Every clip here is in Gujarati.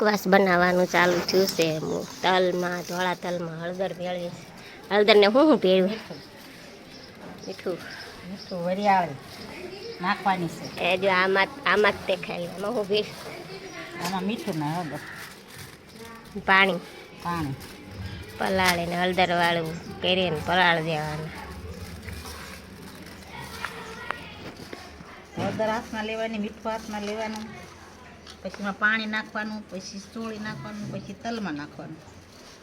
મુખવાસ બનાવવાનું ચાલુ થયું છે. હું તલમાં ધોળા તલમાં હળદર ભેળવી હળદરને હું હું ભેળવું? મીઠું. મીઠું વરિયાળી નાખવાની છે. એ જો આમાં આમાં જ તે ખાઈ આમાં હું ભેળ આમાં મીઠું ના હળદર. પાણી. પાણી. પલાળીને હળદરવાળું કરીને પલાળ દેવાનું. હળદર હાથમાં લેવાની મીઠું હાથમાં લેવાનું. પછી એમાં પાણી નાખવાનું પછી ચોળી નાખવાનું પછી તલમાં નાખવાનું.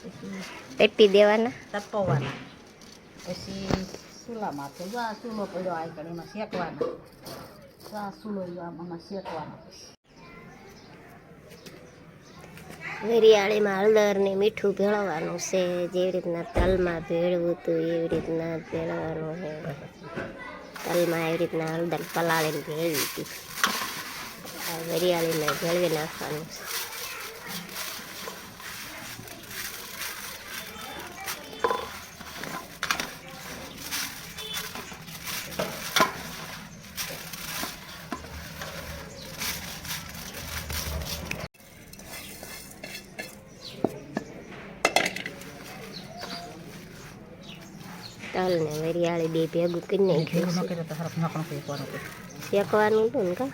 પછી પેટી દેવાના? તપવવાના પછી ચૂલામાં તો જો આ ચૂલો પડ્યો આ કણ એમાં શેકવાનો. આ ચૂલો આમાં શેકવાનો વરિયાળીમાં હળદર ને મીઠું ભેળવવાનું છે જેવી રીતના તલમાં ભેળવું હતું એવી રીતના ભેળવાનું છે. તલમાં એવી રીતના હળદર પલાળીને ભેળવી હતી. આ વરિયાળીમાં ભેળવી નાખવાનું છે તલ ને વરિયાળી બે ભેગું કરી નાખ્યું ભેગું ન છે કરે તો હરફ નકણ શેકવાનું પછી શેકવાનું હતું ને કા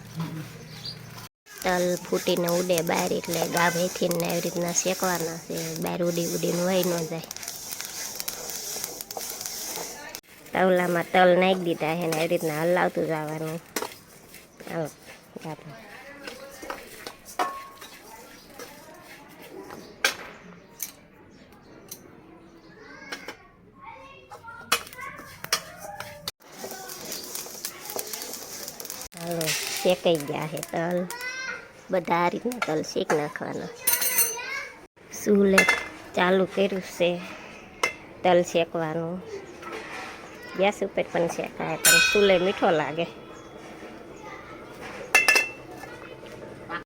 તલ ફૂટીને ઉડે બહાર એટલે ગા ભેથીને એવી રીતના શેકવાના છે બહાર ઉડી ઉડીને વહી ન જાય તવલામાં તલ નાખી દીધા છે ને એવી રીતના હલાવતું જવાનું હાલો આપણે હાલો શેકાઈ ગયા છે તલ બધા આ રીતના તલ શેક નાખવાના. સુલે ચાલુ કર્યું છે તલ શેકવાનું. ગેસ ઉપર પણ શેકાય, પણ સુલે મીઠો લાગે.